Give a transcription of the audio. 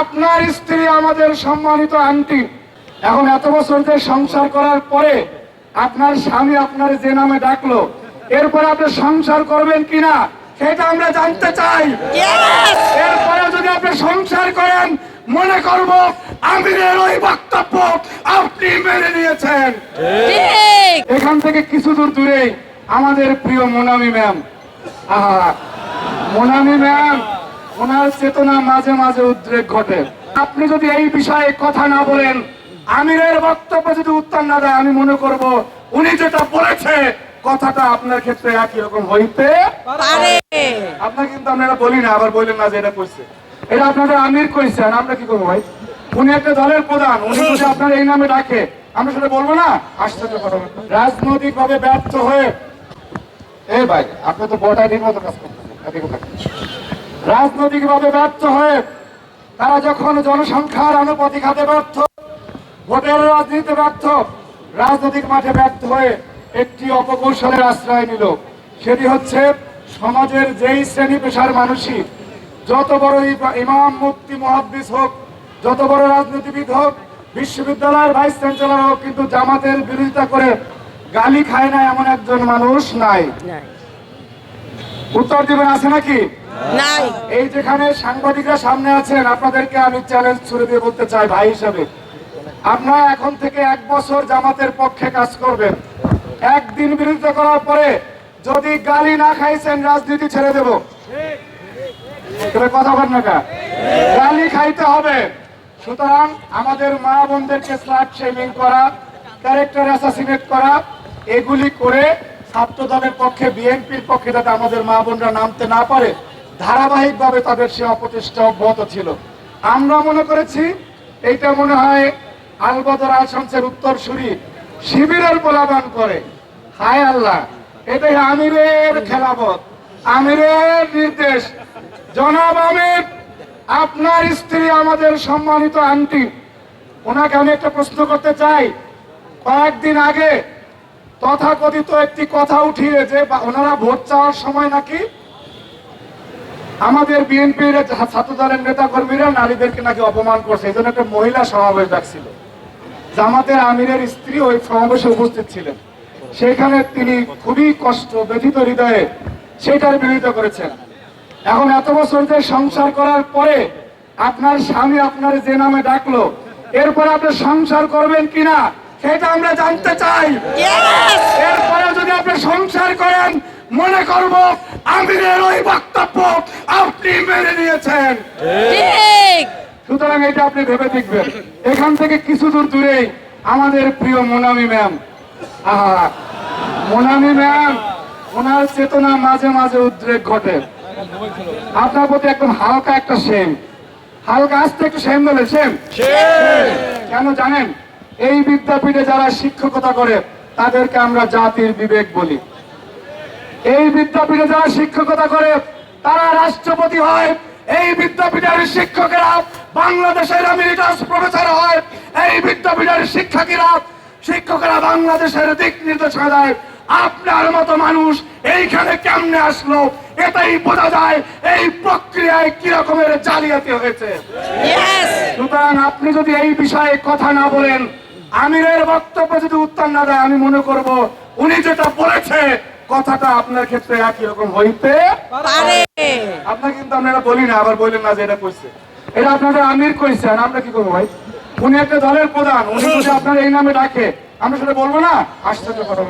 আপনার স্ত্রী আমাদের সম্মানিত আন্টি। এখন এত বছর যে সংসার করার পরে আপনার স্বামী আপনার যে নামে ডাকলো এরপরে আপনি সংসার করবেন কিনা সেটা আমরা জানতে চাই। এরপরে যদি আপনি সংসার করেন মনে করব আমিরের ওই বক্তব্য আপনি মেনে নিয়েছেন। এখান থেকে কিছু দূর দূরে আমাদের প্রিয় মোনামি ম্যাম। আহা মোনামি ম্যাম ওনার চেতনা মাঝে মাঝে উদ্রেক ঘটে। আপনি যদি এই বিষয়ে কথা না বলেন আমিরের বক্তব্য যদি উত্তর না দেয় আমি মনে করব উনি যেটা বলেছে কথাটা আপনার ক্ষেত্রে একই রকম হইতে পারে। আপনার কিন্তু আমরা এটা বলি না আবার বললেন না যে এটা কইছে এটা আপনাদের আমির কইছে আর আমরা কি করব ভাই? উনি একটা দলের প্রধান উনি যদি আপনার এই নামে ডাকে আমরা সেটা বলব না? আশ্চর্য কথা। রাজনৈতিক ভাবে ব্যর্থ হয়ে এ ভাই আপনি তো বটাইটির মতো কাজ করতেছেন এদিকে থাকুন। রাজনৈতিক ভাবে ব্যর্থ হয়ে তারা যখন জনসংখ্যার আনুপাতিক হাতে ব্যর্থ ভোটের রাজনীতিতে ব্যর্থ রাজনৈতিক মাঠে ব্যর্থ হয়ে একটি অপকৌশলের আশ্রয় নিল। সেটি হচ্ছে সমাজের যেই শ্রেণি পেশার মানুষই যত বড় ইমা- ইমাম মুক্তি মহাদ্দিস হোক যত বড় রাজনীতিবিদ হোক বিশ্ববিদ্যালয়ের ভাইস চ্যান্সেলর হোক কিন্তু জামাতের বিরোধিতা করে গালি খায় না এমন একজন মানুষ নাই। নাই। উত্তর দিবেন আছে নাকি? নাই। এই যেখানে সাংবাদিকরা সামনে আছেন, আপনাদেরকে আমি চ্যালেঞ্জ ছুড়ে দিয়ে বলতে চাই ভাই হিসাবে। আপনারা এখন থেকে এক বছর জামাতের পক্ষে কাজ করবেন। একদিন করার পরে যদি গালি না খাইছেন, রাজনীতি ছেড়ে দেব। কথা বল না গালি খাইতে হবে। সুতরাং আমাদের মা বোনদেরকে স্লাট শেমিং করা ক্যারেক্টার অ্যাসাসিনেট করা, এগুলি করে ছাত্র দলের পক্ষে বিএনপির পক্ষে যাতে আমাদের মা বোনরা নামতে না পারে। ধারাবাহিকভাবে তাদের সে অপচেষ্টা অব্যাহত ছিল। আমরা মনে করেছি, এইটা মনে হয় আলবদর আশামসের উত্তরসূরি শিবিরের পোলাবান করে। হায় আল্লাহ, এটাই আমিরের খেলাবত আমিরের নির্দেশ। জনাব আমির, আপনার স্ত্রী আমাদের সম্মানিত আন্টি, ওনাকে আমি একটা প্রশ্ন করতে চাই। কয়েকদিন আগে তথাকথিত একটি কথা উঠিয়ে যে ওনারা ভোট চাওয়ার সময় নাকি আমাদের বিএনপির ছাত্র দলের নেতা কর্মীরা নারীদেরকে নাকি অপমান করছে এই জন্য একটা মহিলা সমাবেশ ডাকছিল। জামাতের আমিরের স্ত্রী ওই সমাবেশে উপস্থিত ছিলেন। সেখানে তিনি খুবই কষ্ট ব্যথিত হৃদয়ে সেটার বিরোধিতা করেছেন। এখন এত বছর যে সংসার করার পরে আপনার স্বামী আপনার যে নামে ডাকলো এরপরে আপনি সংসার করবেন কিনা সেটা আমরা জানতে চাই। এরপরে যদি আপনি সংসার করেন মনে করব আমিরের ওই বক্তব্য আপনি মেনে নিয়েছেন। সুতরাং এটা আপনি ভেবে দেখবেন। এখান থেকে কিছু দূর দূরে আমাদের প্রিয় মোনামি ম্যাম। আহা মোনামি ম্যাম ওনার চেতনা মাঝে মাঝে উদ্রেক ঘটে। আপনার প্রতি একদম হালকা একটা সেম। হালকা আসতে একটু সেম বলে সেম। কেন জানেন? এই বিদ্যাপীঠে যারা শিক্ষকতা করে তাদেরকে আমরা জাতির বিবেক বলি। এই বিদ্যাপীঠে যারা শিক্ষকতা করে তারা রাষ্ট্রপতি হয়। এই বিদ্যাপীঠের শিক্ষকেরা বাংলাদেশের এমিরিটাস প্রফেসর হয়। এই বিদ্যাপীঠের শিক্ষকেরা শিক্ষকেরা বাংলাদেশের দিক নির্দেশনা দেয়। আপনার মতো মানুষ এইখানে কেমনে আসলো? এটাই বোঝা যায় এই প্রক্রিয়ায় কি রকমের জালিয়াতি হয়েছে। সুতরাং আপনি যদি এই বিষয়ে কথা না বলেন আমিরের বক্তব্য যদি উত্তর না দেয় আমি মনে করব উনি যেটা বলেছে কথাটা আপনার ক্ষেত্রে একই রকম হইতে পারে। আপনার কিন্তু আমরা এটা বলি না আবার বললেন না যে এটা কইছে এটা আপনাদের আমির কইছে আর আমরা কি করব ভাই? উনি একটা দলের প্রধান উনি যদি আপনার এই নামে ডাকে আমরা সেটা বলব না? আশ্চর্য কথা